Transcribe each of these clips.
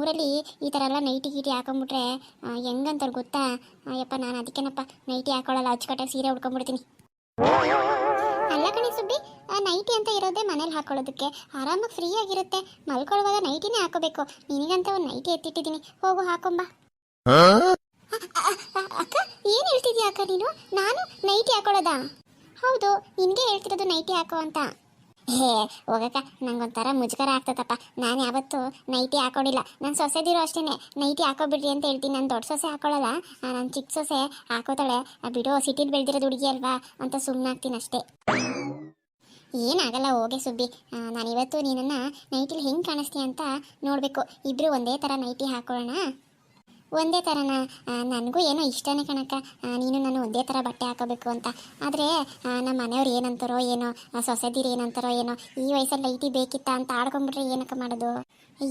ನಮ್ಮೂರಲ್ಲಿ ಈ ಥರ ಎಲ್ಲ ನೈಟಿ ಗೀಟಿ ಹಾಕೊಂಡ್ಬಿಟ್ರೆ ಹೆಂಗಂತಾರೆ ಗೊತ್ತಾ? ಯಪ್ಪ ನಾನು ಅದಕ್ಕೇನಪ್ಪ ನೈಟಿ ಹಾಕೊಳ್ಳಲ್ಲ ಅಚ್ಚುಕಟ್ಟಾಗಿ ಸೀರೆ ಉಟ್ಕೊಂಡ್ಬಿಡ್ತೀನಿ ಅಲ್ಲ ಕಣಿ ಸುಬ್ಬಿ ನೈಟಿ ಅಂತ ಇರೋದೇ ಮನೇಲಿ ಹಾಕೊಳ್ಳೋದಕ್ಕೆ. ಆರಾಮಾಗಿ ಫ್ರೀ ಆಗಿರುತ್ತೆ ಮಲ್ಕೊಳ್ಳುವಾಗ ನೈಟಿನೇ ಹಾಕೋಬೇಕು. ನಿನಗಂತ ಒಂದು ನೈಟಿ ಎತ್ತಿಟ್ಟಿದ್ದೀನಿ. ಹೋಗು ಹಾಕೊಂಬ. ಅಕ್ಕ ಏನು ಹೇಳ್ತಿದ್ಯಾ ಅಕ್ಕ ನೀನು? ನಾನು ನೈಟಿ ಹಾಕೊಳ್ಳೋದಾ? ಹೌದು ನಿನಗೆ ಹೇಳ್ತಿರೋದು ನೈಟಿ ಹಾಕೋ ಅಂತ. ಹೇ, ಹೋಗಕ್ಕ, ನಂಗೊಂಥರ ಮುಜುಗರ ಆಗ್ತದಪ್ಪ. ನಾನು ಯಾವತ್ತೂ ನೈಟಿ ಹಾಕೊಂಡಿಲ್ಲ. ನನ್ನ ಸೊಸೆದಿರೋ ಅಷ್ಟೇ ನೈಟಿ ಹಾಕೋಬಿಡ್ರಿ ಅಂತ ಹೇಳ್ತೀನಿ. ನಾನು ದೊಡ್ಡ ಸೊಸೆ ಹಾಕೊಳ್ಳಲ್ಲ ನನ್ನ ಚಿಕ್ಕ ಸೊಸೆ ಹಾಕೋತಾಳೆ. ಬಿಡೋ, ಸಿಟಿಲಿ ಬೆಳೆದಿರೋದು ಹುಡುಗಿ ಅಲ್ವಾ? ಅಂತ ಸುಮ್ಮನಾಗ್ತೀನಿ ಅಷ್ಟೇ. ಏನಾಗಲ್ಲ, ಹೋಗೆ ಸುಬ್ಬಿ. ನಾನಿವತ್ತು ನೀನನ್ನು ನೈಟಿಲಿ ಹೆಂಗೆ ಕಾಣಿಸ್ತೀಯ ಅಂತ ನೋಡಬೇಕು. ಇಬ್ಬರು ಒಂದೇ ಥರ ನೈಟಿ ಹಾಕೊಳ್ಳೋಣ ಒಂದೇ ಥರನ ನನಗೂ ಏನೋ ಇಷ್ಟನೇ ಕಣಕ್ಕ. ನೀನು ನಾನು ಒಂದೇ ಥರ ಬಟ್ಟೆ ಹಾಕೋಬೇಕು ಅಂತ. ಆದರೆ ನಮ್ಮ ಮನೆಯವ್ರು ಏನಂತಾರೋ ಏನೋ ಸೊಸೆದಿರು ಏನಂತಾರೋ ಏನೋ, ಈ ವಯಸ್ಸಲ್ಲಿ ಲೈಟಿ ಬೇಕಿತ್ತ ಅಂತ ಆಡ್ಕೊಂಡ್ಬಿಟ್ರೆ ಏನಕ್ಕೆ ಮಾಡೋದು?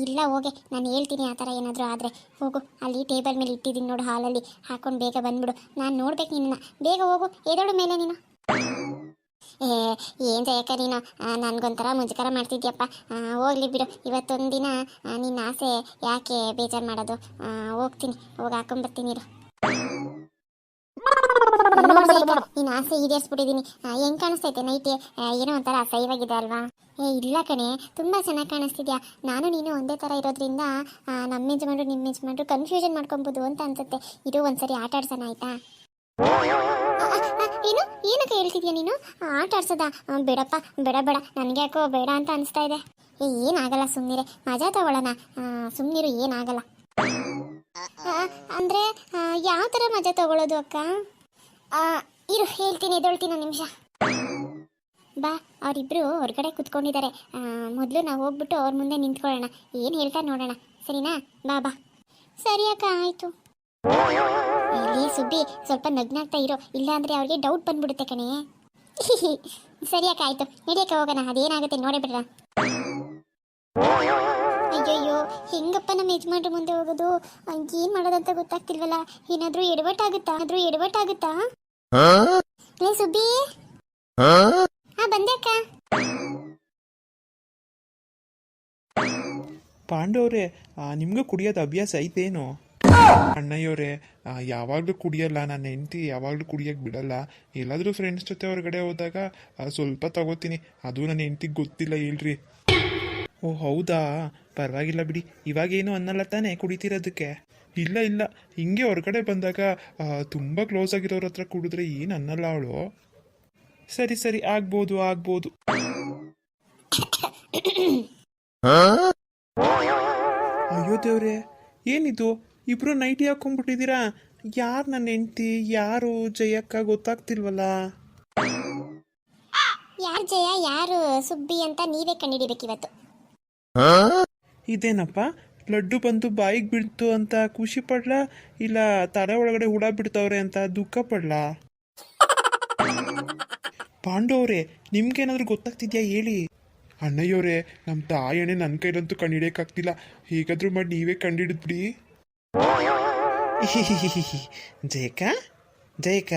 ಇಲ್ಲ, ಹೋಗೆ, ನಾನು ಹೇಳ್ತೀನಿ ಆ ಥರ ಏನಾದರೂ ಆದರೆ. ಹೋಗು, ಅಲ್ಲಿ ಟೇಬಲ್ ಮೇಲೆ ಇಟ್ಟಿದ್ದೀನಿ ನೋಡು, ಹಾಲಲ್ಲಿ ಹಾಕೊಂಡು ಬೇಗ ಬಂದ್ಬಿಡು. ನಾನು ನೋಡ್ಬೇಕು ನಿನ್ನ ಬೇಗ ಹೋಗು ಎದೋಡು ಮೇಲೆ ನೀನು? ಏ ಏನು ಜಯಕ ನೀನು? ನನಗೊಂಥರ ಮುಜುಗರ ಮಾಡ್ತಿದ್ಯಪ್ಪ. ಹೋಗ್ಲಿ ಬಿಡು. ಇವತ್ತೊಂದು ದಿನ ಆ, ನಿನ್ನ ಆಸೆ ಯಾಕೆ ಬೇಜಾರು ಮಾಡೋದು? ಹೋಗ್ತೀನಿ. ಹೋಗಿ ಹಾಕೊಂಬರ್ತೀನಿ ಇರು. ನಿನ್ನ ಆಸೆ ಈಡೇರಿಸ್ಬಿಟ್ಟಿದ್ದೀನಿ ಹೆಂಗ್ ಕಾಣಿಸ್ತೈತೆ ನೈಟಿ? ಏನೋ ಒಂಥರ ಅಸಹ್ಯವಾಗಿದೆ ಅಲ್ವಾ? ಏ ಇಲ್ಲ ಕಣೆ. ತುಂಬ ಚೆನ್ನಾಗಿ ಕಾಣಿಸ್ತಿದ್ಯಾ? ನಾನು ನೀನು ಒಂದೇ ಥರ ಇರೋದ್ರಿಂದ ನಮ್ಮ ಯಜಮಾನ್ರು ನಿಮ್ಮ ಯಜಮಾನ್ರು ಕನ್ಫ್ಯೂಷನ್ ಮಾಡ್ಕೊಬೋದು ಅಂತ ಅನ್ಸುತ್ತೆ. ಇದು ಒಂದ್ಸರಿ ಆಟ ಆಡ್ಸೋಣ ಆಯ್ತಾ? ಏನಕ್ಕೆ ಹೇಳ್ತಿದ್ಯಾ ನೀನು? ಆಟ ಆಡ್ಸೋದ? ಬೇಡಪ್ಪ, ಬೇಡ ಬೇಡ. ನನಗೆ ಯಾಕೋ ಬೇಡ ಅಂತ ಅನಿಸ್ತಾ ಇದೆ. ಏನಾಗಲ್ಲ ಸುಮ್ಮನಿರೆ ಮಜಾ ತಗೊಳ್ಳೋಣ. ಸುಮ್ಮನಿರು ಏನಾಗಲ್ಲ. ಅಂದ್ರೆ ಯಾವ ಥರ ಮಜಾ ತಗೊಳ್ಳೋದು ಅಕ್ಕ? ಇರು, ಹೇಳ್ತೀನಿ ಎದೊಳ್ತೀನಿ ನಿಮಿಷ. ಬಾ, ಅವರಿಬ್ರು ಹೊರಗಡೆ ಕುತ್ಕೊಂಡಿದ್ದಾರೆ. ಮೊದಲು ನಾವು ಹೋಗ್ಬಿಟ್ಟು ಅವ್ರ ಮುಂದೆ ನಿಂತ್ಕೊಳ್ಳೋಣ. ಏನು ಹೇಳ್ತಾ ನೋಡೋಣ. ಸರಿನಾ? ಬಾ ಬಾ. ಸರಿ ಅಕ್ಕ, ಆಯಿತು. ಇಲ್ಲಿ ಸುಬ್ಬಿ ಸ್ವಲ್ಪ ನಗ್ನಾಗ್ತಾ ಇರೋ, ಇಲ್ಲಾಂದ್ರೆ ಅವ್ರಿಗೆ ಡೌಟ್ ಬಂದ್ಬಿಡುತ್ತೆ ಕಣೆ. ಸರಿಯಾಕ ಆಯ್ತು. ನಡಿಯಕ್ಕೆ, ಹೋಗೋಣ. ಅದೇನಾಗುತ್ತೆ ನೋಡೇ ಬಿಡ್ರ ಅಯ್ಯಯ್ಯೋ, ಹೆಂಗಪ್ಪ ನಮ್ಮ ಯಜಮಾನ್ರ ಮುಂದೆ ಹೋಗೋದು? ಏನು ಮಾಡೋದಂತ ಗೊತ್ತಾಗ್ತಿಲ್ವಲ್ಲ? ಏನಾದ್ರೂ ಎಡವಟ್ಟಾಗುತ್ತಾ? ಆದ್ರೂ ಎಡವಟ್ಟಾಗುತ್ತಾ? ಲೇ ಸುಬ್ಬಿ. ಹಾ, ಬಂದೆ ಅಕ್ಕ. ಪಾಂಡವ್ರೆ ನಿಮ್ಗೂ ಕುಡಿಯೋದು ಅಭ್ಯಾಸ ಐತೇನು? ಅಣ್ಣಯ್ಯವರೇ ಯಾವಾಗಲೂ ಕುಡಿಯಲ್ಲ ನನ್ನ ಹೆಂಡತಿ ಯಾವಾಗಲೂ ಕುಡಿಯೋಕೆ ಬಿಡಲ್ಲ. ಎಲ್ಲಾದರೂ ಫ್ರೆಂಡ್ಸ್ ಜೊತೆ ಹೊರಗಡೆ ಹೋದಾಗ ಸ್ವಲ್ಪ ತಗೋತೀನಿ. ಅದು ನನ್ನ ಹೆಂಡ್ತಿಗೆ ಗೊತ್ತಿಲ್ಲ ಹೇಳ್ರಿ. ಓ ಹೌದಾ? ಪರವಾಗಿಲ್ಲ ಬಿಡಿ. ಇವಾಗೇನು ಅನ್ನಲ್ಲ ತಾನೇ ಕುಡಿತಿರೋದಕ್ಕೆ? ಇಲ್ಲ ಇಲ್ಲ. ಹಿಂಗೆ ಹೊರಗಡೆ ಬಂದಾಗ ತುಂಬ ಕ್ಲೋಸ್ ಆಗಿರೋರ ಹತ್ರ ಕುಡಿದ್ರೆ ಏನು ಅನ್ನಲ್ಲ ಅವಳು? ಸರಿ ಸರಿ. ಆಗ್ಬೋದು ಆಗ್ಬೋದು. ಅಯ್ಯೋ ದೇವ್ರೆ ಏನಿದು? ಇಬ್ರು ನೈಟಿ ಹಾಕೊಂಡ್ಬಿಟ್ಟಿದ್ದೀರಾ? ಯಾರು ನನ್ನ ಹೆಂಡತಿ? ಯಾರು? ಜಯಕ್ಕ ಗೊತ್ತಾಗ್ತಿಲ್ವಲ್ಲ? ಯಾರು ಜಯ? ಯಾರು? ಸುಬ್ಬಿ ಅಂತ ನೀವೇ ಕಂಡಿಡಿಬೇಕು ಇವತ್ತು ಇದೇನಪ್ಪ? ಲಡ್ಡು ಬಂದು ಬಾಯಿಗೆ ಬೀಳ್ತು ಅಂತ ಖುಷಿ ಪಡ್ಲಾ? ಇಲ್ಲ ತಲೆ ಒಳಗಡೆ ಹುಳ ಬಿಡ್ತವ್ರೆ ಅಂತ ದುಃಖ ಪಡ್ಲಾ? ಪಾಂಡವ್ರೆ ನಿಮ್ಗೇನಾದ್ರೂ ಗೊತ್ತಾಗ್ತಿದ್ಯಾ ಹೇಳಿ? ಅಣ್ಣಯ್ಯವ್ರೆ ನಮ್ಮ ತಾಯಣ್ಣೆ ನನ್ನ ಕೈಲಂತೂ ಕಂಡಿಡಿಯಕ್ಕಾಗ್ತಿಲ್ಲ ಹೇಗಾದ್ರೂ ಮಾಡಿ ನೀವೇ ಕಂಡಿಡಿದ್ಬಿಡಿ ಜಯಕ ಜಯಕ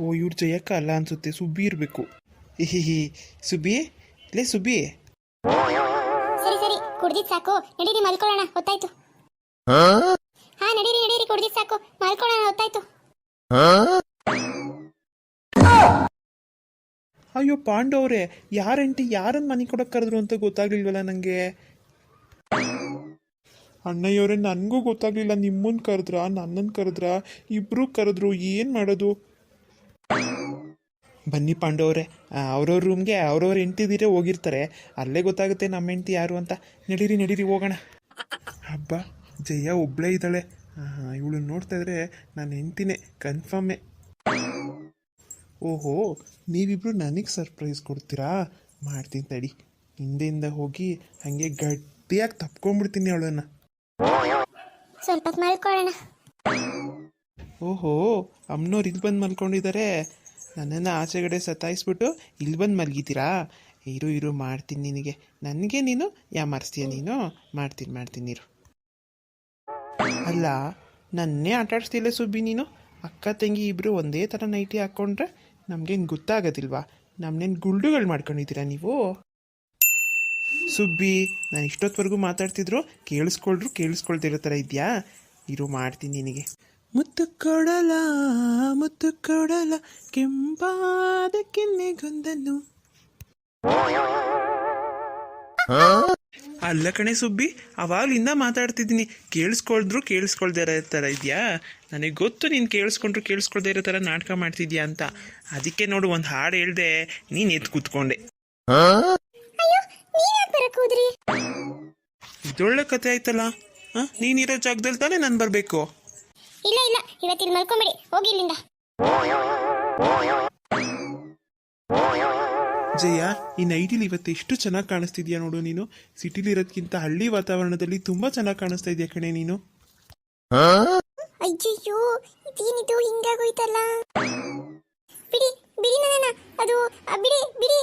ಓ ಇವ್ರು ಜಯಕ್ಕ ಅಲ್ಲ ಅನ್ಸುತ್ತೆ. ಸುಬ್ಬಿ ಇರಬೇಕು. ಹಿಹಿ ಸುಬ್ಬಿ? ಲೇ ಸುಬ್ಬಿ. ಸರಿ ಸರಿ. ಕುಡ್ದಿದ್ ಸಾಕು. ನಡೀರಿ ಮಲ್ಕೊಳ್ಳೋಣ. ಹೊತ್ತಾಯ್ತು. ಹಾ ನಡೀರಿ ನಡೀರಿ. ಕುಡ್ದಿದ್ ಸಾಕು. ಮಲ್ಕೊಳ್ಳೋಣ ಹೊತ್ತಾಯ್ತು. ಅಯ್ಯೋ ಪಾಂಡವ್ರೆ ಯಾರಂಟಿ ಯಾರನ್ನ ಮನೆ ಕೊಡಕ್ ಕರೆದ್ರು ಅಂತ ಗೊತ್ತಾಗ್ಲಿಲ್ವಲ್ಲ ನನಗೆ ಅಣ್ಣಯ್ಯವ್ರೆ, ನನಗೂ ಗೊತ್ತಾಗ್ಲಿಲ್ಲ ನಿಮ್ಮನ್ನ ಕರೆದ್ರ ನನ್ನನ್ನು ಕರೆದ್ರ ಇಬ್ಬರೂ ಕರೆದ್ರು, ಏನು ಮಾಡೋದು? ಬನ್ನಿ ಪಾಂಡವ್ರೆ ಅವ್ರವ್ರ ರೂಮ್ಗೆ ಅವ್ರವ್ರ ಹೆಂಡ್ತಿದಿರೇ ಹೋಗಿರ್ತಾರೆ. ಅಲ್ಲೇ ಗೊತ್ತಾಗುತ್ತೆ ನಮ್ಮ ಹೆಂಡ್ತಿ ಯಾರು ಅಂತ. ನಡೀರಿ ನಡೀರಿ, ಹೋಗೋಣ. ಹಬ್ಬ, ಜಯ ಒಬ್ಳೇ ಇದ್ದಾಳೆ. ಇವಳು ನೋಡ್ತಾ ಇದ್ರೆ ನನ್ನ ಹೆಂಡ್ತಿನೇ, ಕನ್ಫರ್ಮೇ. ಓಹೋ, ನೀವಿಬ್ರು ನನಗೆ ಸರ್ಪ್ರೈಸ್ ಕೊಡ್ತೀರಾ? ಮಾಡ್ತೀನಿ ತಡಿ. ಹಿಂದೆಯಿಂದ ಹೋಗಿ ಹಾಗೆ ಗಟ್ಟಿಯಾಗಿ ತಪ್ಕೊಂಡ್ಬಿಡ್ತೀನಿ ಅವಳನ್ನು. ಸ್ವಲ್ಪ ಹೊತ್ತು ಮಲ್ಕೊಳ್ಳೋಣ. ಓಹೋ ಅಮ್ಮನವ್ರು ಇಲ್ಲಿ ಬಂದು ಮಲ್ಕೊಂಡಿದ್ದಾರೆ ನನ್ನನ್ನು ಆಚೆಗಡೆ ಸತಾಯಿಸ್ಬಿಟ್ಟು ಇಲ್ಲಿ ಬಂದು ಮಲಗಿದ್ದೀರಾ ಇರು ಇರು, ಮಾಡ್ತೀನಿ ನಿನಗೆ. ನನಗೆ ನೀನು, ಯಾ ಯಾಮಾರಿಸ್ತೀಯ ನೀನು? ಮಾಡ್ತೀನಿ ಮಾಡ್ತೀನಿ, ಇರು. ಅಲ್ಲ, ನನ್ನೇ ಆಟಾಡಿಸ್ತಿಲ್ಲ ಸುಬ್ಬಿ ನೀನು? ಅಕ್ಕ, ತಂಗಿ ಇಬ್ಬರು ಒಂದೇ ಥರ ನೈಟಿ ಹಾಕ್ಕೊಂಡ್ರೆ ನಮಗೇನು ಗೊತ್ತಾಗೋದಿಲ್ವಾ? ನಮ್ಮನೇನು ಗುಲ್ಡುಗಳು ಮಾಡ್ಕೊಂಡಿದ್ದೀರಾ ನೀವು? ಸುಬ್ಬಿ ನಾನು ಇಷ್ಟೊತ್ತವರೆಗೂ ಮಾತಾಡ್ತಿದ್ರು ಕೇಳಿಸ್ಕೊಳ್ರು ಕೇಳಿಸ್ಕೊಳ್ತಿರೋ ಥರ ಇದೆಯಾ? ಇರು ಮಾಡ್ತೀನಿ ನಿನಗೆ. ಮುತ್ತು ಕೊಡಲ ಮುತ್ತು ಕೊಡಲ ಕೆಂಪಾದ ಕೆನ್ನೆಗೊಂದನ್ನು. ಅಲ್ಲ ಕಣೆ ಸುಬ್ಬಿ ಅವಾಗ್ಲಿಂದ ಮಾತಾಡ್ತಿದ್ದೀನಿ. ಕೇಳಿಸ್ಕೊಳ್ದ್ರು ಕೇಳಿಸ್ಕೊಳ್ದೇ ಇರೋ ಥರ ಇದೆಯಾ? ನನಗೆ ಗೊತ್ತು ನೀನು ಕೇಳಿಸ್ಕೊಂಡ್ರು ಕೇಳಿಸ್ಕೊಳ್ದೇ ಇರೋ ಥರ ನಾಟಕ ಮಾಡ್ತಿದ್ಯಾ ಅಂತ. ಅದಕ್ಕೆ ನೋಡು ಒಂದು ಹಾಡು ಹೇಳ್ದೆ ನೀನು ಎದ್ದು ಕೂತ್ಕೊಂಡೆ ಅಯ್ಯೋ ನೀನ್ ಯಾಕೆ ಬರಕ್ ಹೋದ್ರಿ? ಇದೊಳ್ಳೆ ಕತೆ ಆಯ್ತಲ್ಲ? ನೀನ್ ನೀನಿರೋ ಜಾಗದಲ್ಲಿ ತಾನೇ ನಾನು ಬರಬೇಕು. ಇಲ್ಲ ಇಲ್ಲ. ಇವತ್ತಿನ ಮಲ್ಕೊಂಬಿಡಿ. ಹೋಗಿ ಇಲ್ಲಿಂದ. ಜಯ ಈ ನೈಟಿಲಿ ಇವತ್ತು ಎಷ್ಟು ಚೆನ್ನಾಗಿ ಕಾಣಿಸ್ತಿದ್ಯಾ ನೋಡು ನೀನು. ಸಿಟಿಲಿ ಇರೋದ್ಕಿಂತ ಹಳ್ಳಿ ವಾತಾವರಣದಲ್ಲಿ ತುಂಬಾ ಚೆನ್ನಾಗಿ ಕಾಣಿಸ್ತಾ ಇದೆಯಾ ಕಣೆ ನೀನು. ಅಯ್ಯಯ್ಯೋ ಇದೇನಿದು? ಹಿಂಗಾಗೋಯ್ತಲ್ಲ ಬಿಡಿ ಬಿಡಿ ನನ್ನ ಅದು ಬಿಡಿ ಬಿಡಿ.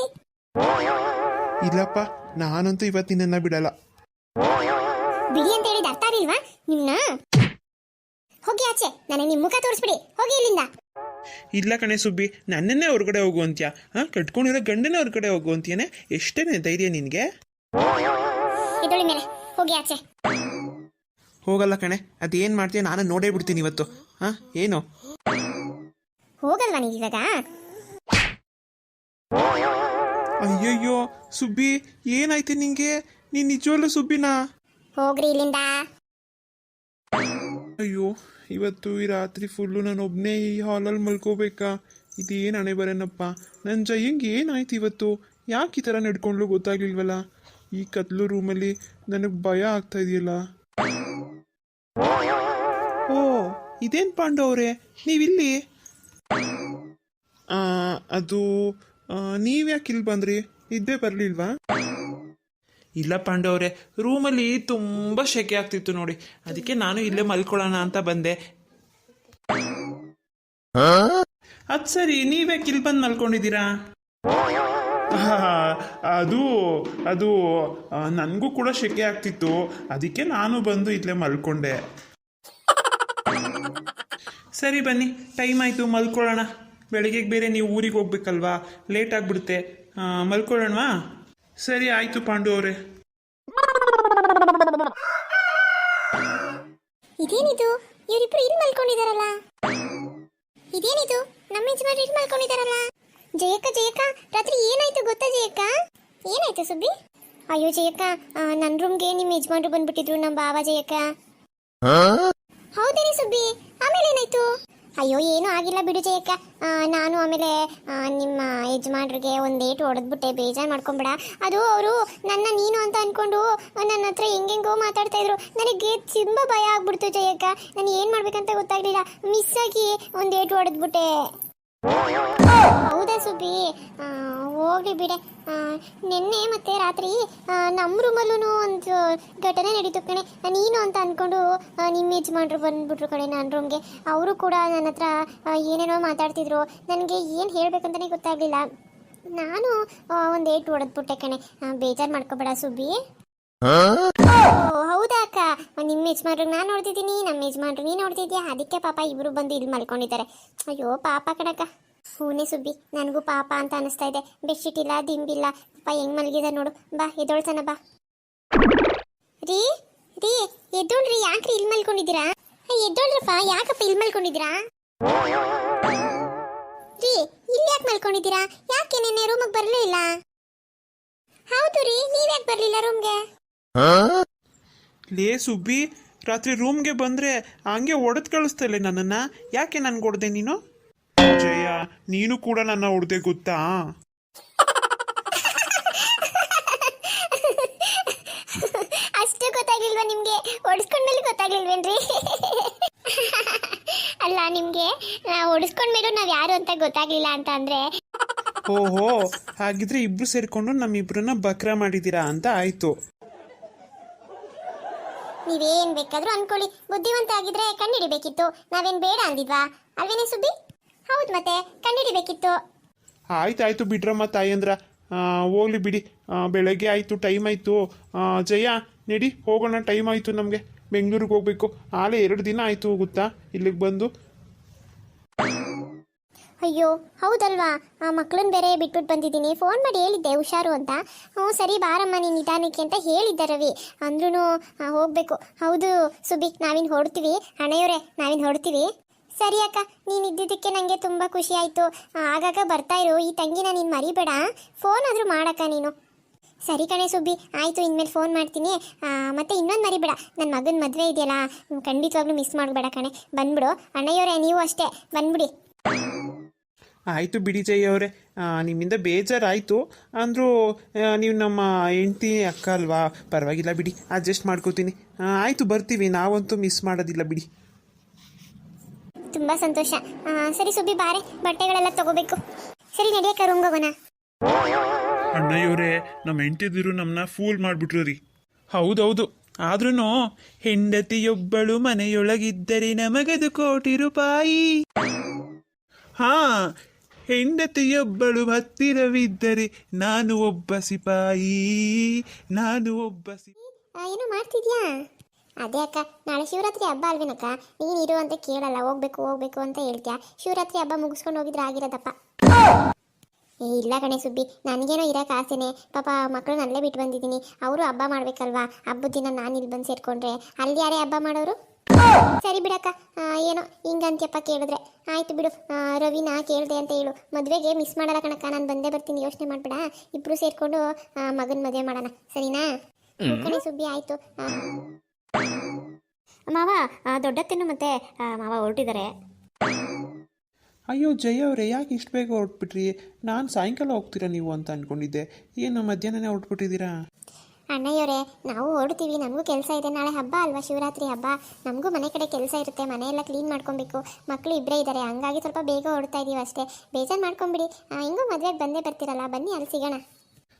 ಇಲ್ಲಪ್ಪ ನಾನಂತೂ ಇವತ್ತು ನಿನ್ನ ಬಿಡಲ್ಲ. ಬಿಡಿ ಅಂತ ಹೇಳಿದ ಅರ್ಥ ಆಗಿಲ್ವಾ ನಿನ್ನ ಹೋಗಿ ಆಚೆ ನನಗೆ ನಿಮ್ಮ ಮುಖ ತೋರಿಸ್ಬಿಡಿ. ಹೋಗಿ ಇಲ್ಲಿಂದ. ಇಲ್ಲ ಕಣೆ ಸುಬ್ಬಿ ನನ್ನನ್ನೇ ಹೊರಗಡೆ ಹೋಗು ಅಂತ್ಯ ಹಾಂ ಕಟ್ಕೊಂಡಿರೋ ಗಂಡನೇ ಹೊರಗಡೆ ಹೋಗು ಅಂತೀಯನೆ ಎಷ್ಟೇನೆ ಧೈರ್ಯ ನಿನಗೆ? ಮೇಲೆ ಹೋಗಿ ಆಚೆ. ಹೋಗಲ್ಲ ಕಣೆ ಅದೇನ್ ಮಾಡ್ತೀಯ? ನಾನು ನೋಡೇ ಬಿಡ್ತೀನಿ ಇವತ್ತು. ಹಾ ಏನು? ಹೋಗಲ್ವಾ ನೀವು ಇವಾಗ? ಅಯ್ಯಯ್ಯೋ ಸುಬ್ಬಿ ಏನಾಯ್ತು ನಿಂಗೆ? ನೀನು ನಿಜವಲ್ಲ ಸುಬ್ಬಿನಾ? ಹೋಗ್ರಿ ಇಲ್ಲಿಂದ. ಅಯ್ಯೋ ಇವತ್ತು ಈ ರಾತ್ರಿ ಫುಲ್ಲು ನಾನು ಒಬ್ಬನೇ ಈ ಹಾಲಲ್ಲಿ ಮಲ್ಕೋಬೇಕಾ? ಇದೇನು ಹಣೆ ಬರೇನಪ್ಪ ನನ್ನ ಜಯ್ಯಂಗೆ ಏನಾಯ್ತು ಇವತ್ತು? ಯಾಕೆ ಈ ಥರ ನಡ್ಕೊಂಡ್ಲು ಗೊತ್ತಾಗ್ಲಿಲ್ವಲ್ಲ? ಈ ಕತ್ಲು ರೂಮಲ್ಲಿ ನನಗೆ ಭಯ ಆಗ್ತಾ ಇದೆಯಲ್ಲ. ಓ ಇದೇನು ಪಾಂಡವ್ರೆ ನೀವಿಲ್ಲಿ? ಆ, ಅದು ನೀವ್ಯಾಕೆ ಇಲ್ಲಿ ಬಂದ್ರಿ? ಇದ್ದೇ ಬರ್ಲಿಲ್ವಾ? ಇಲ್ಲ ಪಾಂಡವ್ರೆ ರೂಮಲ್ಲಿ ತುಂಬಾ ಶೆಕೆ ಆಗ್ತಿತ್ತು ನೋಡಿ. ಅದಕ್ಕೆ ನಾನು ಇಲ್ಲೇ ಮಲ್ಕೊಳ್ಳೋಣ ಅಂತ ಬಂದೆ. ಅದ್ ಸರಿ ನೀವೇ ಇಲ್ಲಿ ಬಂದು ಮಲ್ಕೊಂಡಿದ್ದೀರಾ? ಅದು ಅದು ನನಗೂ ಕೂಡ ಶೆಕೆ ಆಗ್ತಿತ್ತು. ಅದಕ್ಕೆ ನಾನು ಬಂದು ಇಲ್ಲೇ ಮಲ್ಕೊಂಡೆ. ಸರಿ ಬನ್ನಿ ಟೈಮ್ ಆಯ್ತು ಮಲ್ಕೊಳ್ಳೋಣ. ಬೆಳಿಗ್ಗೆ ಬೇರೆ ನೀವು ಊರಿಗೆ ಹೋಗ್ಬೇಕಲ್ವಾ? ಲೇಟ್ ಆಗಿಬಿಡುತ್ತೆ. ಮಲ್ಕೊಳ್ಳೋಣವಾ? ಸರಿ ಆಯಿತು ಪಾಂಡು ಅವರೇ. ಇದೇನಿದು? ಇವರಿಬ್ರು ಇಲ್ಲಿ ಮಲ್ಕೊಂಡಿದಾರಲ್ಲ? ಇದೇನಿದು? ನಮ್ಮ ಯಜಮಾನ್ರು ಇಲ್ಲಿ ಮಲ್ಕೊಂಡಿದಾರಲ್ಲ? ಜಯಕ್ಕ ಜಯಕ್ಕ ರಾತ್ರಿ ಏನಾಯ್ತು ಗೊತ್ತಾ ಜಯಕ್ಕ? ಏನಾಯ್ತು ಸುಬ್ಬಿ? ಅಯ್ಯೋ ಜಯಕ್ಕ ನನ್ನ ನನ್ ರೂಮ್ಗೆ ನಿಮ್ಮ ಯಜಮಾನ್ರು ಬಂದ್ಬಿಟ್ಟಿದ್ರು ನಮ್ಮ ಬಾವ ಜಯಕ್ಕ. ಹೌದೇನಿ ಸುಬ್ಬಿ? ಆಮೇಲೆ ಏನಾಯ್ತು? ಅಯ್ಯೋ, ಏನೂ ಆಗಿಲ್ಲ ಬಿಡು ಜಯಕ್ಕ. ನಾನು ಆಮೇಲೆ ನಿಮ್ಮ ಯಜಮಾನ್ರಿಗೆ ಒಂದು ಏಟು ಹೊಡೆದ್ಬಿಟ್ಟೆ, ಬೇಜಾರು ಮಾಡ್ಕೊಂಬೇಡ. ಅದು ಅವರು ನನ್ನ ನೀನು ಅಂತ ಅಂದ್ಕೊಂಡು ನನ್ನ ಹತ್ರ ಹೆಂಗೆಂಗೋ ಮಾತಾಡ್ತಾ ಇದ್ರು. ನನಗೆ ತುಂಬ ಭಯ ಆಗ್ಬಿಡ್ತು ಜಯಕ್ಕ. ನಾನು ಏನು ಮಾಡ್ಬೇಕಂತ ಗೊತ್ತಾಗಲಿಲ್ಲ. ಮಿಸ್ ಆಗಿ ಒಂದು ಏಟು ಹೊಡೆದ್ಬಿಟ್ಟೆ. ಹೌದಾ ಸುಬ್ಬಿ? ಆ, ಹೋಗ್ಲಿ ಬಿಡೆ. ನಿನ್ನೆ ಮತ್ತೆ ರಾತ್ರಿ ನಮ್ಮ ರೂಮಲ್ಲೂ ಒಂದು ಘಟನೆ ನಡೀತು ಕಣೆ. ನೀನು ಅಂತ ಅಂದ್ಕೊಂಡು ನಿಮ್ಮ ಯಜಮಾನ್ರು ಬಂದ್ಬಿಟ್ರು ಕಣೆ ನನ್ನ ರೂಮ್ಗೆ ಅವರು ಕೂಡ ನನ್ನ ಹತ್ರ ಏನೇನೋ ಮಾತಾಡ್ತಿದ್ರು. ನನಗೆ ಏನು ಅಂತಾನೆ ಗೊತ್ತಾಗ್ಲಿಲ್ಲ. ನಾನು ಒಂದು ಏಟು ಹೊಡೆದ್ಬಿಟ್ಟೆ ಕಣೆ. ಬೇಜಾರು ಮಾಡ್ಕೋಬೇಡ ಸುಬ್ಬಿ. ಹೌದಾ ಅಕ್ಕ? ನಿಮ್ಮ ಯಜಮಾನ್ರಿಗೆ ನಾನು ನೋಡ್ತಿದ್ದೀನಿ. ನಮ್ಮ ಯಜಮಾನ್ರು, ನೀನು ನೋಡ್ತಿದ್ಯಾ? ಅದಕ್ಕೆ ಪಾಪ ಇಬ್ರು ಬಂದು ಇಲ್ಲಿ ಮಲ್ಕೊಂಡಿದ್ದಾರೆ. ಅಯ್ಯೋ, ಪಾಪ ಕಣಕ್ಕ. ಹೂನೇ ಸುಬ್ಬಿ, ನನಗೂ ಪಾಪ ಅಂತ ಅನಿಸ್ತಾ ಇದೆ. ಬೆಡ್ಶೀಟ್ ಇಲ್ಲ ದಿಂಬಿಲ್ಲ ಪಾಪ ಹೆಂಗ್ ಮಲಗಿದೆ ನೋಡು. ಬಾ ಎದೊಳ್ತಾನ ಬಾ. ರೀ ರೀ, ಎದ್ದೋಳ್ರಿ. ಯಾಕ್ರಿ ಇಲ್ಲಿ ಮಲ್ಕೊಂಡಿದ್ದೀರಾ? ಎದ್ದೋಳ್ರಪ್ಪ. ಯಾಕಪ್ಪ ಇಲ್ಲಿ ಮಲ್ಕೊಂಡಿದ್ದೀರಾ? ರೀ, ಇಲ್ಲಿ ಯಾಕೆ ಮಲ್ಕೊಂಡಿದ್ದೀರಾ? ಯಾಕೆ ನಿನ್ನೆ ರೂಮಿಗೆ ಬರಲೇ ಇಲ್ಲ? ಹೌದು ರೀ ನೀವ್ಯಾಕೆ ಬರಲಿಲ್ಲ ರೂಮ್ಗೆ ಲೇ ಸುಬ್ಬಿ ರಾತ್ರಿ ರೂಮ್ಗೆ ಬಂದ್ರೆ ಹಂಗೆ ಒಡೆದು ಕಳಿಸ್ತಲೇ ನನ್ನನ್ನ. ಯಾಕೆ ನನ್ಗೆ ಹೊಡೆದೆ ನೀನು? ಜಯ ನೀನು ಕೂಡ ನನ್ನ ಹೊಡೆದೆ ಗೊತ್ತಾ? ಅಷ್ಟು ಗೊತ್ತಾಗ್ಲಿಲ್ವಾ ನಿಮ್ಗೆ? ಹೊಡಿಸ್ಕೊಂಡ್ಮೇಲೆ ಗೊತ್ತಾಗ್ಲಿಲ್ವೇನ್ರಿ? ಅಲ್ಲ ನಿಮ್ಗೆ ಹೊಡಿಸ್ಕೊಂಡ್ಮೇಲೂ ನಾವು ಯಾರು ಅಂತ ಗೊತ್ತಾಗ್ಲಿಲ್ಲ ಅಂತ ಅಂದ್ರೆ? ಓಹೋ ಹಾಗಿದ್ರೆ ಇಬ್ರು ಸೇರ್ಕೊಂಡು ನಮ್ಮಿಬ್ರನ್ನ ಬಕ್ರ ಮಾಡಿದೀರಾ ಅಂತ ಆಯ್ತು. ನೀವೇನ್ ಬೇಕಾದ್ರೂ ಅನ್ಕೊಳ್ಳಿ. ಬುದ್ಧಿವಂತ ಆಗಿದ್ರೆ ಕಂಡಿಡಿಬೇಕಿತ್ತು ನಾವೇನ್ ಬೇಡ ಅಂದಿದ್ವಾ? ಅಲ್ವೇನೆ ಸುಬ್ಬಿ ಹೌದ್ ಮತ್ತೆ ಕಂಡಿಡಿಬೇಕಿತ್ತು ಆಯ್ತಾಯ್ತು ಬಿಡ್ರಮ್ಮ ತಾಯಿ ಅಂದ್ರ. ಹೋಗ್ಲಿ ಬಿಡಿ. ಬೆಳಗ್ಗೆ ಆಯಿತು, ಟೈಮ್ ಆಯಿತು. ಜಯ, ನಡಿ, ಹೋಗೋಣ, ಟೈಮ್ ಆಯಿತು ನಮಗೆ. ಬೆಂಗಳೂರಿಗೆ ಹೋಗ್ಬೇಕು. ಆಲೇ ಎರಡು ದಿನ ಆಯಿತು, ಗೊತ್ತಾ? ಇಲ್ಲಿಗೆ ಬಂದು. ಅಯ್ಯೋ, ಹೌದಲ್ವಾ? ಆ ಮಕ್ಕಳನ್ನ ಬೇರೆ ಬಿಟ್ಬಿಟ್ಟು ಬಂದಿದ್ದೀನಿ. ಫೋನ್ ಮಾಡಿ ಹೇಳಿದ್ದೆ, ಹುಷಾರು ಅಂತ. ಹ್ಞೂ, ಸರಿ ಬಾರಮ್ಮ ನೀನು ನಿಧಾನಕ್ಕೆ ಅಂತ ಹೇಳಿದ್ದೆ ರವಿ. ಅಂದ್ರೂ ಹೋಗಬೇಕು. ಹೌದು, ಸುಬಿ, ನಾವಿನ್ ಹೊಡ್ತೀವಿ ಹಣೆಯವರೇ, ನಾವಿನ್ ಹೊಡ್ತೀವಿ ಸರಿ ಅಕ್ಕ, ನೀನು ಇದ್ದಿದ್ದಕ್ಕೆ ನನಗೆ ತುಂಬ ಖುಷಿ ಆಯಿತು. ಆಗಾಗ ಬರ್ತಾ ಇರು. ಈ ತಂಗಿನ ನೀನು ಮರಿಬೇಡ. ಫೋನ್ ಆದರೂ ಮಾಡಕ್ಕ ನೀನು. ಸರಿ ಕಣೆ ಸುಬ್ಬಿ, ಆಯಿತು, ಇನ್ಮೇಲೆ ಫೋನ್ ಮಾಡ್ತೀನಿ. ಮತ್ತೆ ಇನ್ನೊಂದು ಮರಿಬೇಡ. ನನ್ನ ಮಗನ ಮದುವೆ ಇದೆಯಲ್ಲ ಖಂಡಿತವಾಗ್ಲೂ ಮಿಸ್ ಮಾಡಬೇಡ ಕಣೆ. ಬಂದ್ಬಿಡು. ಅಣ್ಣಯ್ಯವರೇ ನೀವು ಅಷ್ಟೇ. ಬಂದ್ಬಿಡಿ. ಆಯಿತು ಬಿಡಿ ಜೈ ಅವರೇ. ನಿಮ್ಮಿಂದ ಬೇಜಾರಾಯಿತು. ಅಂದರೂ ನೀವು ನಮ್ಮ ಹೆಂಡ್ತಿ ಅಕ್ಕ ಅಲ್ವಾ? ಪರವಾಗಿಲ್ಲ ಬಿಡಿ ಅಡ್ಜಸ್ಟ್ ಮಾಡ್ಕೋತೀನಿ. ಆಯಿತು ಬರ್ತೀವಿ. ನಾವಂತೂ ಮಿಸ್ ಮಾಡೋದಿಲ್ಲ ಬಿಡಿ. ತುಂಬ ಸಂತೋಷ. ಸರಿ ಸುಬ್ಬಿ ಬಾರೆ. ಬಟ್ಟೆಗಳೆಲ್ಲ ತಗೋಬೇಕು. ಸರಿ ನಡೆಯಕ್ಕ ರೂಮ್ಗೆ ಹೋಗೋಣ. ಅಣ್ಣಯ್ಯವರೇ ನಮ್ಮ ಹೆಂಡತಿದಿರು ನಮ್ಮನ್ನ ಫೂಲ್ ಮಾಡಿಬಿಟ್ರು ರೀ. ಹೌದೌದು. ಆದ್ರೂ ಹೆಂಡತಿಯೊಬ್ಬಳು ಮನೆಯೊಳಗಿದ್ದರೆ ನಮಗದು ಕೋಟಿ ರೂಪಾಯಿ. ಹಾ, ಹೆಂಡತಿಯೊಬ್ಬಳು ಹತ್ತಿರವಿದ್ದರೆ ನಾನು ಒಬ್ಬ ಸಿಪಾಯಿ, ನಾನು ಒಬ್ಬ ಸಿ ಏನೋ ಮಾಡ್ತಿದ್ಯಾ? ಅದೇ ಅಕ್ಕ, ನಾಳೆ ಶಿವರಾತ್ರಿ ಹಬ್ಬ ಅಲ್ವೇನಕ್ಕ? ನೀನು ಇರು ಅಂತ ಕೇಳಲ್ಲ, ಹೋಗ್ಬೇಕು ಹೋಗ್ಬೇಕು ಅಂತ ಹೇಳ್ತೀಯ? ಶಿವರಾತ್ರಿ ಹಬ್ಬ ಮುಗಿಸ್ಕೊಂಡು ಹೋಗಿದ್ರೆ ಆಗಿರೋದಪ್ಪ. ಏ, ಇಲ್ಲ ಕಣೆ ಸುಬ್ಬಿ, ನನಗೇನೋ ಇರೋಕೆ ಆಸೆನೆ. ಪಾಪ ಮಕ್ಕಳನ್ನ ಅಲ್ಲೇ ಬಿಟ್ಟು ಬಂದಿದ್ದೀನಿ ಅವರು ಹಬ್ಬ ಮಾಡಬೇಕಲ್ವಾ? ಹಬ್ಬದ ದಿನ ನಾನು ಇಲ್ಲಿ ಬಂದು ಸೇರಿಕೊಂಡ್ರೆ. ಅಲ್ಲಿ ಯಾರೇ ಹಬ್ಬ ಮಾಡೋರು? ಸರಿ ಬಿಡಕ್ಕ. ಏನೋ ಹಿಂಗಂತ್ಯಪ್ಪ ಕೇಳಿದ್ರೆ. ಆಯ್ತು ಬಿಡು. ರವಿನ ಕೇಳಿದೆ ಅಂತ ಹೇಳು. ಮದ್ವೆಗೆ ಮಿಸ್ ಮಾಡಲ್ಲ ಕಣಕ್ಕ. ನಾನು ಬಂದೇ ಬರ್ತೀನಿ. ಯೋಚನೆ ಮಾಡ್ಬೇಡ. ಇಬ್ರು ಸೇರ್ಕೊಂಡು ಮಗನ ಮದುವೆ ಮಾಡೋಣ. ಸರಿನಾ? ಕಣಿ ಸುಬ್ಬಿ ಆಯ್ತು. ಮಾವ ದೊಡ್ಡಕ್ಕನ್ನು ಮತ್ತೆ ಮಾವ ಹೊರಟಿದ್ದಾರೆ. ಅಯ್ಯೋ ಜಯ ಅವರೇ ಯಾಕೆ ಇಷ್ಟು ಬೇಗ ಹೊರಟ್ಬಿಟ್ರಿ? ನಾನು ಸಾಯಂಕಾಲ ಹೋಗ್ತೀರಾ ನೀವು ಅಂತ ಅನ್ಕೊಂಡಿದ್ದೆ. ಏನು ಮಧ್ಯಾಹ್ನನೇ ಹೊರಟ್ಬಿಟ್ಟಿದ್ದೀರಾ? ಅಣ್ಣಯ್ಯವರೇ ನಾವು ಓಡ್ತೀವಿ ನಮಗೂ ಕೆಲಸ ಇದೆ. ನಾಳೆ ಹಬ್ಬ ಅಲ್ವಾ? ಶಿವರಾತ್ರಿ ಹಬ್ಬ. ನಮಗೂ ಮನೆ ಕಡೆ ಕೆಲಸ ಇರುತ್ತೆ. ಮನೆಯೆಲ್ಲ ಕ್ಲೀನ್ ಮಾಡ್ಕೊಬೇಕು ಮಕ್ಕಳು ಇಬ್ಬರೇ ಇದ್ದಾರೆ ಹಂಗಾಗಿ ಸ್ವಲ್ಪ ಬೇಗ ಓಡ್ತಾ ಇದ್ದೀವಿ ಅಷ್ಟೇ. ಬೇಜಾರು ಮಾಡ್ಕೊಂಬಿಡಿ. ಹಿಂಗೂ ಮದುವೆಗೆ ಬಂದೇ ಬರ್ತೀರಲ್ಲ. ಬನ್ನಿ ಅಲ್ಲಿ ಸಿಗೋಣ.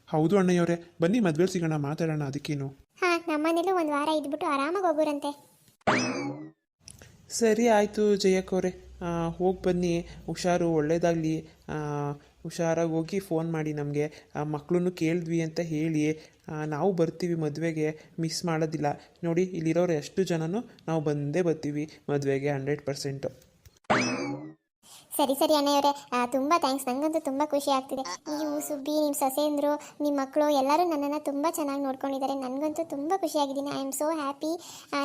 ಹೌದು ಅಣ್ಣಯ್ಯವರೇ. ಬನ್ನಿ ಮದುವೆ ಸಿಗೋಣ. ಮಾತಾಡೋಣ ಅದಕ್ಕೇನು. ಹಾಂ ನಮ್ಮನೇಲೂ ಒಂದು ವಾರ ಇದ್ಬಿಟ್ಟು ಆರಾಮಾಗಿ ಹೋಗೋರಂತೆ. ಸರಿ ಆಯಿತು ಜಯಕ್ಕವ್ರೆ ಹೋಗಿ ಬನ್ನಿ. ಹುಷಾರು ಒಳ್ಳೇದಾಗಲಿ. ಹುಷಾರಾಗಿ ಹೋಗಿ ಫೋನ್ ಮಾಡಿ ನಮಗೆ ಮಕ್ಕಳನ್ನು ಕೇಳಿದ್ವಿ ಅಂತ ಹೇಳಿ ನಾವು ಬರ್ತೀವಿ ಮದುವೆಗೆ ಮಿಸ್ ಮಾಡೋದಿಲ್ಲ. ನೋಡಿ, ಇಲ್ಲಿರೋರು ಎಷ್ಟು ಜನನೂ ನಾವು ಬಂದೇ ಬರ್ತೀವಿ ಮದುವೆಗೆ ಹಂಡ್ರೆಡ್ ಪರ್ಸೆಂಟು. ಸರಿ ಸರಿ ಅಣ್ಣಯ್ಯವರೇ. ತುಂಬ ಥ್ಯಾಂಕ್ಸ್ ನನಗಂತೂ ತುಂಬ ಖುಷಿ ಆಗ್ತಿದೆ. ನೀವು ಸುಬ್ಬಿ ನಿಮ್ಮ ಸೊಸೆಂದರು ನಿಮ್ಮ ಮಕ್ಕಳು ಎಲ್ಲರೂ ನನ್ನನ್ನು ತುಂಬ ಚೆನ್ನಾಗಿ ನೋಡ್ಕೊಂಡಿದ್ದಾರೆ. ನನಗಂತೂ ತುಂಬ ಖುಷಿಯಾಗಿದ್ದೀನಿ ಐ ಆಮ್ ಸೋ ಹ್ಯಾಪಿ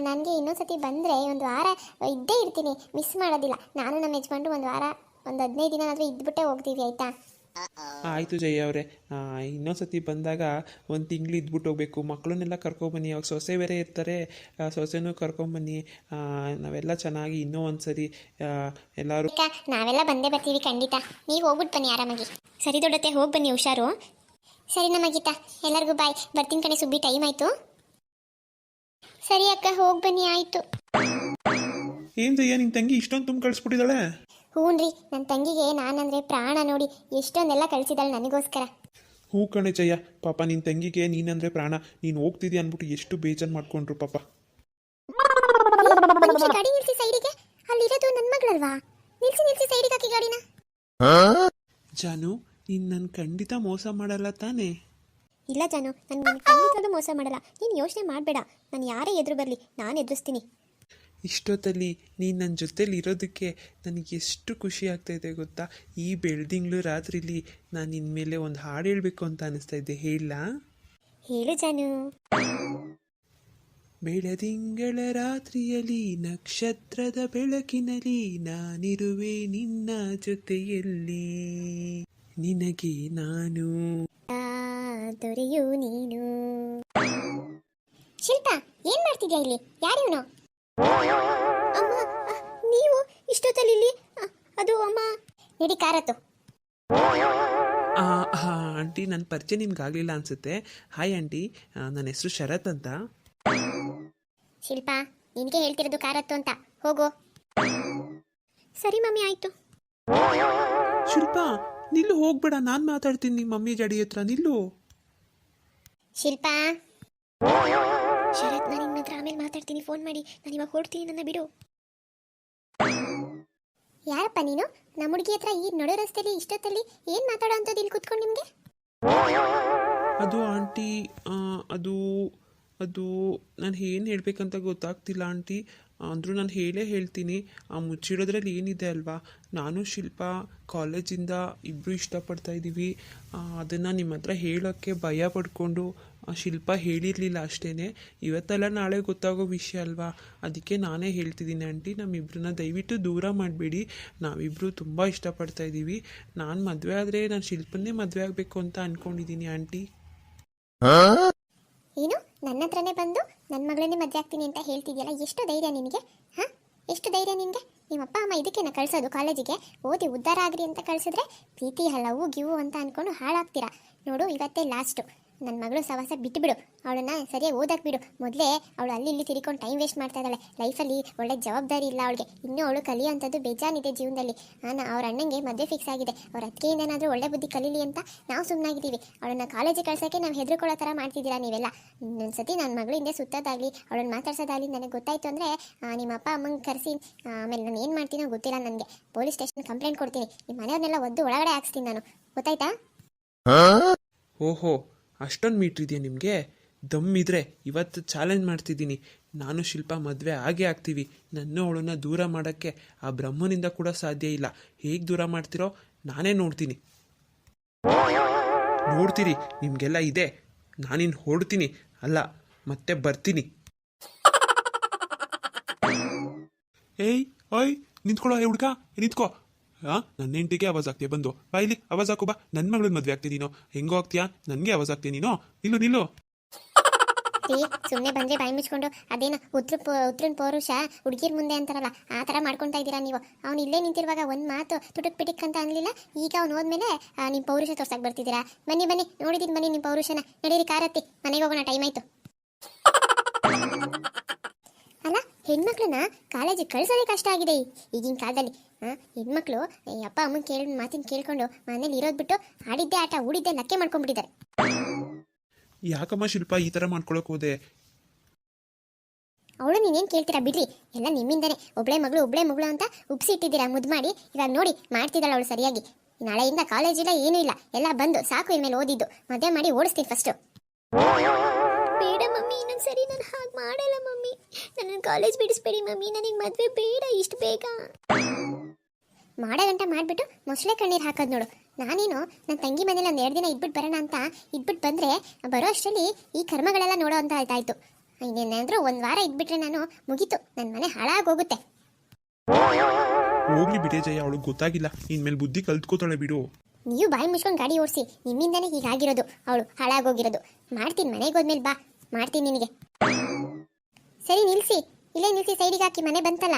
ನನಗೆ ಇನ್ನೊಂದು ಸತಿ ಬಂದರೆ ಒಂದು ವಾರ ಇದ್ದೇ ಇರ್ತೀನಿ. ಮಿಸ್ ಮಾಡೋದಿಲ್ಲ. ನಾನು ನಮ್ಮ ಯಜಮಾನ್ರು ಒಂದು ವಾರ ಒಂದು ಹದಿನೈದು ದಿನ ಆದರೂ ಇದ್ಬಿಟ್ಟೆ ಹೋಗ್ತೀವಿ ಆಯಿತಾ? ಆಯಿತು ಜಯ ಅವರೇ. ಇನ್ನೊಂದ್ಸತಿ ಬಂದಾಗ ಒಂದು ತಿಂಗಳು ಇದ್ಬಿಟ್ಟು ಹೋಗ್ಬೇಕು. ಮಕ್ಕಳನ್ನೆಲ್ಲ ಕರ್ಕೊಂಬನ್ನಿ ಅವಾಗ ಸೊಸೆ ಬೇರೆ ಇರ್ತಾರೆ. ಸೊಸೆನೂ ಕರ್ಕೊಂಬನ್ನಿ. ನಾವೆಲ್ಲ ಚೆನ್ನಾಗಿ ಇನ್ನೂ ಒಂದ್ಸರಿ ಎಲ್ಲರೂ ನಾವೆಲ್ಲ ಬಂದೇ ಬರ್ತೀವಿ ಖಂಡಿತ. ನೀವು ಹೋಗ್ಬಿಟ್ಟು ಬನ್ನಿ ಆರಾಮಾಗಿ. ಸರಿ ದೊಡ್ಡತೆ ಹೋಗಿ ಬನ್ನಿ ಹುಷಾರು. ಸರಿ ನಮ್ಮ ಗೀತಾ ಎಲ್ಲರಿಗೂ ಬಾಯ್ ಬರ್ತೀನಿ ಕಣೆ ಸುಬ್ಬಿ ಟೈಮ್ ಆಯಿತು. ಸರಿ ಅಕ್ಕ ಹೋಗಿ ಬನ್ನಿ ಆಯಿತು. ಏನು ಜಯ ನಿನ್ನ ತಂಗಿ ಇಷ್ಟೊಂದು ತುಂಬ ಕಳಿಸ್ಬಿಟ್ಟಿದ್ದಾಳೆ ಹ್ಞೂನ್ರಿ ನನ್ನ ತಂಗಿಗೆ ನಾನಂದ್ರೆ ಪ್ರಾಣ ನೋಡಿ ಎಷ್ಟೊಂದೆಲ್ಲ ಕಳಿಸಿದಾಳೆ ನನಗೋಸ್ಕರ. ಹೂ ಕಣೆ ಜಯ ಪಾಪ ನಿನ್ನ ತಂಗಿಗೆ ನೀನಂದ್ರೆ ಪ್ರಾಣ ನೀನು ಹೋಗ್ತಿದ್ಯಾ ಅಂದ್ಬಿಟ್ಟು ಎಷ್ಟು ಬೇಜಾರು ಮಾಡ್ಕೊಂಡ್ರು ಪಾಪ. ಗಾಡಿ ನಿಲ್ಸಿ ಸೈಡಿಗೆ ಅಲ್ಲಿರೋದು ನನ್ನ ಮಗಳಲ್ವಾ? ನಿಲ್ಸಿ ನಿಲ್ಸಿ ಸೈಡಿಗೆ ಹಾಕಿ ಗಾಡಿನ. ಜಾನು ನೀನ್ ನನ್ನ ಖಂಡಿತ ಮೋಸ ಮಾಡಲ್ಲ ತಾನೇ? ಇಲ್ಲ ಜಾನು ನಾನು ಖಂಡಿತ ಮೋಸ ಮಾಡಲ್ಲ ನೀನ್ ಯೋಚನೆ ಮಾಡಬೇಡ ನಾನು ಯಾರೇ ಎದುರು ಬರಲಿ ನಾನು ಎದುರಿಸ್ತೀನಿ. ಇಷ್ಟೊತ್ತಲ್ಲಿ ನೀನು ನನ್ನ ಜೊತೇಲಿ ಇರೋದಕ್ಕೆ ನನಗೆ ಎಷ್ಟು ಖುಷಿ ಆಗ್ತಾಯಿದೆ ಗೊತ್ತಾ? ಈ ಬೆಳ್ದಿಂಗ್ಳು ರಾತ್ರಿಲಿ ನಾನು ನಿನ್ನ ಮೇಲೆ ಒಂದು ಹಾಡು ಹೇಳಬೇಕು ಅಂತ ಅನಿಸ್ತಾ ಇದ್ದೆ ಹೇಳ ಹೇಳು ಜಾನು. ಬೆಳದಿಂಗಳ ರಾತ್ರಿಯಲ್ಲಿ ನಕ್ಷತ್ರದ ಬೆಳಕಿನಲ್ಲಿ ನಾನಿರುವೆ ನಿನ್ನ ಜೊತೆಯಲ್ಲಿ. ನಿನಗೆ ನಾನು. ದೊರೆಯು ನೀನು. ಶಿಲ್ಪ ಏನ್ ಮಾಡ್ತಿದ್ಯಾ ಇಲ್ಲಿ? ಯಾರಿವನು ಅಮ್ಮ ನೀವು ಇಷ್ಟೊತ್ತಲ್ಲಿ ಇಲ್ಲಿ ಅದು ಅಮ್ಮ ನಡಿ ಕಾರತ್ತು. ಆಂಟಿ ನನ್ನ ಪರಿಚಯ ನಿಮ್ಗಾಗಲಿಲ್ಲ ಅನ್ಸುತ್ತೆ. ಹಾಯ್ ಆಂಟಿ ನನ್ನ ಹೆಸರು ಶರತ್ ಅಂತ. ಶಿಲ್ಪ ನಿನಗೆ ಹೇಳ್ತಿರೋದು ಕಾರತ್ತು ಅಂತ. ಹೋಗು. ಸರಿ ಮಮ್ಮಿ ಆಯ್ತು. ಶಿಲ್ಪ ನಿಲ್ಲು ಹೋಗ್ಬೇಡ. ನಾನು ಮಾತಾಡ್ತೀನಿ ನಿಮ್ಮ ಮಮ್ಮಿ ಜಡಿ ಹತ್ರ. ನಿಲ್ಲು. ಶಿಲ್ಪ ಶರತ್, ನಾನು ಹತ್ರ ಆಮೇಲೆ ಮಾತಾಡ್ತೀನಿ. ಫೋನ್ ಮಾಡಿ. ನಾನು ಇವಾಗ ಹೊರಡ್ತೀನಿ. ನನ್ನ ಬಿಡು. ಯಾರಪ್ಪ ನೀನು? ನಮ್ಮ ಹುಡುಗಿ ಹತ್ರ ಈ ನಡು ರಸ್ತೆಯಲ್ಲಿ ಇಷ್ಟೊತ್ತಲ್ಲಿ ಏನು ಮಾತಾಡೋ ಅಂಥದ್ದು ಇಲ್ಲಿ ಕುತ್ಕೊಂಡು ನಿಮಗೆ? ಅದು ಆಂಟಿ ಅದು ಅದು ನಾನು ಏನು ಹೇಳಬೇಕಂತ ಗೊತ್ತಾಗ್ತಿಲ್ಲ ಆಂಟಿ. ಅಂದರೂ ನಾನು ಹೇಳೇ ಹೇಳ್ತೀನಿ. ಆ ಮುಚ್ಚಿಡೋದ್ರಲ್ಲಿ ಏನಿದೆ ಅಲ್ವಾ? ನಾನು, ಶಿಲ್ಪ, ಕಾಲೇಜಿಂದ ಇಬ್ಬರು ಇಷ್ಟಪಡ್ತಾ ಇದ್ದೀವಿ ಅದನ್ನು ನಿಮ್ಮ ಹತ್ರ ಹೇಳೋಕ್ಕೆ ಭಯ ಪಡ್ಕೊಂಡು ಶಿಲ್ಪ ಹೇಳಿರಲಿಲ್ಲ ಅಷ್ಟೇ ಇವತ್ತೆಲ್ಲ ನಾಳೆ ಗೊತ್ತಾಗೋ ವಿಷಯ ಅಲ್ವಾ? ಅದಕ್ಕೆ ನಾನೇ ಹೇಳ್ತಿದ್ದೀನಿ ಆಂಟಿ ನಮ್ಮಿಬ್ಬರನ್ನ ದಯವಿಟ್ಟು ದೂರ ಮಾಡಬೇಡಿ. ನಾವಿಬ್ಬರು ತುಂಬ ಇಷ್ಟಪಡ್ತಾ ಇದ್ದೀವಿ ನಾನು ಮದುವೆ ಆದರೆ ನಾನು ಶಿಲ್ಪನ್ನೇ ಮದುವೆ ಆಗಬೇಕು ಅಂತ ಅಂದ್ಕೊಂಡಿದ್ದೀನಿ ಆಂಟಿ. ಏನು? ನನ್ನ ಹತ್ರನೇ ಬಂದು ನನ್ನ ಮಗಳನ್ನೇ ಮದುವೆ ಆಗ್ತೀನಿ ಅಂತ ಹೇಳ್ತಿದ್ಯಲ್ಲ? ಎಷ್ಟು ಧೈರ್ಯ ನಿನಗೆ? ಹಾಂ? ಎಷ್ಟು ಧೈರ್ಯ ನಿನಗೆ? ನಿಮ್ಮ ಅಪ್ಪ ಅಮ್ಮ ಇದಕ್ಕೆ ಕಳಿಸೋದು ಕಾಲೇಜಿಗೆ. ಓದಿ ಉದ್ಧಾರ ಆಗ್ರಿ ಅಂತ ಕಳಿಸಿದ್ರೆ ಪ್ರೀತಿ ಹಲವು ಗಿವು ಅಂತ ಅಂದ್ಕೊಂಡು ಹಾಳಾಗ್ತೀರಾ? ನೋಡು ಇವತ್ತೇ ಲಾಸ್ಟು ನನ್ನ ಮಗಳು ಸವಾಸ ಬಿಟ್ಟುಬಿಡು ಅವಳನ್ನ ಸರಿಯಾಗಿ ಓದಕ್ಕೆ ಬಿಡು. ಮೊದಲೇ ಅವಳು ಅಲ್ಲಿ ಇಲ್ಲಿ ತಿರ್ಕೊಂಡು ಟೈಮ್ ವೇಸ್ಟ್ ಮಾಡ್ತಾ ಇದ್ದಾಳೆ. ಲೈಫಲ್ಲಿ ಒಳ್ಳೆ ಜವಾಬ್ದಾರಿ ಇಲ್ಲ ಅವಳಿಗೆ. ಇನ್ನೂ ಅವಳು ಕಲಿಯೋಂಥದ್ದು ಬೇಜಾನಿದೆ ಜೀವನದಲ್ಲಿ. ನಾನು ಅವ್ರ ಅಣ್ಣಂಗೆ ಮದುವೆ ಫಿಕ್ಸ್ ಆಗಿದೆ. ಅವ್ರ ಅದಕ್ಕೆಯಿಂದ ಏನಾದರೂ ಒಳ್ಳೆ ಬುದ್ಧಿ ಕಲೀಲಿ ಅಂತ ನಾವು ಸುಮ್ಮನಾಗಿದ್ದೀವಿ ಅವಳನ್ನ ಕಾಲೇಜಿಗೆ ಕಳ್ಸೋಕ್ಕೆ ನಾವು ಹೆದರ್ಕೊಳ್ಳೋ ಥರ ಮಾಡ್ತಿದ್ದೀರಾ ನೀವೆಲ್ಲ? ಸತಿ ನನ್ನ ಮಗಳು ಹಿಂದೆ ಸುತ್ತೋದಾಗಲಿ ಅವಳನ್ನ ಮಾತಾಡ್ಸೋದಾಗಲಿ ನನಗೆ ಗೊತ್ತಾಯ್ತು ಅಂದರೆ ನಿಮ್ಮ ಅಪ್ಪ ಅಮ್ಮಂಗೆ ಕರೆಸಿ ಆಮೇಲೆ ನಾನು ಏನು ಮಾಡ್ತೀನೋ ಗೊತ್ತಿಲ್ಲ ನನಗೆ. ಪೊಲೀಸ್ ಸ್ಟೇಷನ್ ಕಂಪ್ಲೇಂಟ್ ಕೊಡ್ತೀನಿ. ನಿಮ್ಮ ಮನೆಯವ್ರನ್ನೆಲ್ಲ ಒದ್ದು ಒಳಗಡೆ ಹಾಕ್ಸ್ತೀನಿ ನಾನು. ಗೊತ್ತಾಯ್ತಾ? ಓಹೋ ಅಷ್ಟೊಂದು ಮೀಟ್ರ್ ಇದೆಯಾ ನಿಮಗೆ? ದಮ್ಮಿದ್ರೆ ಇವತ್ತು ಚಾಲೆಂಜ್ ಮಾಡ್ತಿದ್ದೀನಿ. ನಾನು ಶಿಲ್ಪ ಮದುವೆ ಆಗೇ ಆಗ್ತೀವಿ. ನನ್ನ ಅವಳನ್ನ ದೂರ ಮಾಡೋಕ್ಕೆ ಆ ಬ್ರಹ್ಮನಿಂದ ಕೂಡ ಸಾಧ್ಯ ಇಲ್ಲ. ಹೇಗೆ ದೂರ ಮಾಡ್ತಿರೋ ನಾನೇ ನೋಡ್ತೀನಿ. ನೋಡ್ತೀರಿ, ನಿಮಗೆಲ್ಲ ಇದೆ. ನಾನಿನ್ನು ಹೊಡ್ತೀನಿ ಅಲ್ಲ, ಮತ್ತೆ ಬರ್ತೀನಿ. ಏಯ್, ಓಯ್, ನಿಂತ್ಕೊಳ್ಳೋ, ಏ ಹುಡ್ಕ ನಿಂತ್ಕೋ. ನನ್ನ ಹೆಂಡತಿಗೆ ಅವಾಜ್ ಆಗ್ತೀಯ ಬಂದು. ಬಾ ಇಲ್ಲಿ, ಆವಾಜ್ ಹಾಕು, ಬಾ. ನನ್ನ ಮಗಳನ್ನ ಮದ್ವೆ ಆಗ್ತೀನಿ ನೀನು. ಹೆಂಗೋ ಆಗ್ತೀಯಾ? ನನಗೆ ಅವಾಜ್ ಆಗ್ತೀಯ ನೀನು? ನಿಲ್ಲು ನಿಲ್ಲು. ಸುಮ್ಮನೆ ಬಂದ್ರೆ ಬಾಯಿ ಮುಚ್ಕೊಂಡು ಅದೇನು ಉತ್ರ ಉತ್ರನ್ ಪೌರುಷ, ಹುಡುಗಿರ್ ಮುಂದೆ ಅಂತಾರಲ್ಲ, ಆ ಥರ ಮಾಡ್ಕೊತಾ ಇದ್ದೀರಾ ನೀವು? ಅವ್ನು ಇಲ್ಲೇ ನಿಂತಿರುವಾಗ ಒಂದು ಮಾತು ತುಟುಕ್ ಪಿಟಿಕ್ ಅಂತ ಅನ್ಲಿಲ್ಲ? ಈಗ ಅವ್ನು ಹೋದ್ಮೇಲೆ ನಿಮ್ಮ ಪೌರುಷ ತೋರ್ಸಕ್ಕೆ ಬರ್ತಿದ್ದೀರಾ? ಬನ್ನಿ ಬನ್ನಿ ನೋಡಿದ್ದೀನಿ ಬನ್ನಿ ನಿಮ್ಮ ಪೌರುಷನ. ನಡೀರಿ, ಕಾರತ್ತಿ. ಮನೆಗೆ ಹೋಗೋಣ, ಟೈಮ್ ಆಯ್ತು. ಹೆಣ್ಮಕ್ಳನ್ನ ಕಾಲೇಜಿಗೆ ಕಳ್ಸೋದೇ ಕಷ್ಟ ಆಗಿದೆ. ಈ- ಈಗಿನ ಕಾಲದಲ್ಲಿ ಹೆಣ್ಮಕ್ಳು ಅಪ್ಪ ಅಮ್ಮನ ಕೇಳ ಮಾತಿನ ಕೇಳ್ಕೊಂಡು ಮನೇಲಿ ಇರೋದು ಬಿಟ್ಟು ಆಡಿದ್ದೆ ಆಟ ಊಡಿದ್ದೆ ಲಕ್ಕೆ ಮಾಡ್ಕೊಂಡ್ಬಿಟ್ಟಿದ್ದಾರೆ ಯಾಕಮ್ಮ ಶಿಲ್ಪ ಈ ಥರ ಮಾಡ್ಕೊಳಕ್ ಹೋದೆ? ಅವಳು ನೀನೇನು ಕೇಳ್ತೀರಾ ಬಿಡ್ರಿ. ಎಲ್ಲ ನಿಮ್ಮಿಂದನೇ. ಒಬ್ಳೆ ಮಗಳು ಒಬ್ಳೆ ಮಗಳು ಅಂತ ಉಪ್ಸಿ ಇಟ್ಟಿದ್ದೀರಾ ಮುದ್ದು ಮಾಡಿ. ಇವಾಗ ನೋಡಿ ಮಾಡ್ತಿದ್ದಾಳೆ ಅವಳು ಸರಿಯಾಗಿ. ನಾಳೆಯಿಂದ ಕಾಲೇಜಿಲ್ಲ ಏನೂ ಇಲ್ಲ. ಎಲ್ಲ ಬಂದು ಸಾಕು ಇನ್ಮೇಲೆ ಓದಿದ್ದು. ಮದುವೆ ಮಾಡಿ ಓಡಿಸ್ತೀನಿ ಫಸ್ಟು ಬೇಡ ಮಮ್ಮಿ ಇನ್ನೊಂದ್ಸರಿ ನಾನು ಹಾಗೆ ಮಾಡಲ್ಲ ಮಮ್ಮಿ. ನನ್ನ ಕಾಲೇಜ್ ಬಿಡಿಸ್ಬೇಡಿ ಮಮ್ಮಿ ನನಗೆ ಮದುವೆ ಬೇಡ ಇಷ್ಟು ಬೇಗ. ಮಾಡೋ ಗಂಟ ಮಾಡಿಬಿಟ್ಟು ಮೊಸಳೆ ಕಣ್ಣೀರು ಹಾಕೋದು ನೋಡು. ನಾನೇನು ನನ್ನ ತಂಗಿ ಮನೇಲಿ ಒಂದು ಎರಡು ದಿನ ಇದ್ಬಿಟ್ಟು ಬರೋಣ ಅಂತ ಇದ್ಬಿಟ್ಟು ಬಂದರೆ ಬರೋ ಅಷ್ಟರಲ್ಲಿ ಈ ಕರ್ಮಗಳೆಲ್ಲ ನೋಡೋ ಅಂತ ಆಯ್ತಾಯ್ತು ಇನ್ನೇನಾದರೂ ಒಂದು ವಾರ ಇದ್ಬಿಟ್ರೆ ನಾನು ಮುಗೀತು. ನನ್ನ ಮನೆ ಹಾಳಾಗೋಗುತ್ತೆ. ಹೋಗ್ಲಿ ಬಿಡೇ ಜಯ ಅವಳಿಗೆ ಗೊತ್ತಾಗಿಲ್ಲ. ಇನ್ಮೇಲೆ ಬುದ್ಧಿ ಕಲ್ತ್ಕೋತಾಳೆ ಬಿಡು. ನೀವು ಬಾಯಿ ಮುಚ್ಕೊಂಡು ಗಾಡಿ ಓಡಿಸಿ ನಿಮ್ಮಿಂದನೇ ಹೀಗಾಗಿರೋದು. ಅವಳು ಹಾಳಾಗೋಗಿರೋದು. ಮಾಡ್ತೀನಿ ಮನೆಗೆ ಹೋದ್ಮೇಲೆ ಬಾ. ಮಾಡ್ತೀನಿ ನಿನಗೆ. ಸರಿ ನಿಲ್ಸಿ. ಇಲ್ಲೇ ನಿಲ್ಸಿ ಸೈಡಿಗೆ ಹಾಕಿ ಮನೆ ಬಂತಲ್ಲ?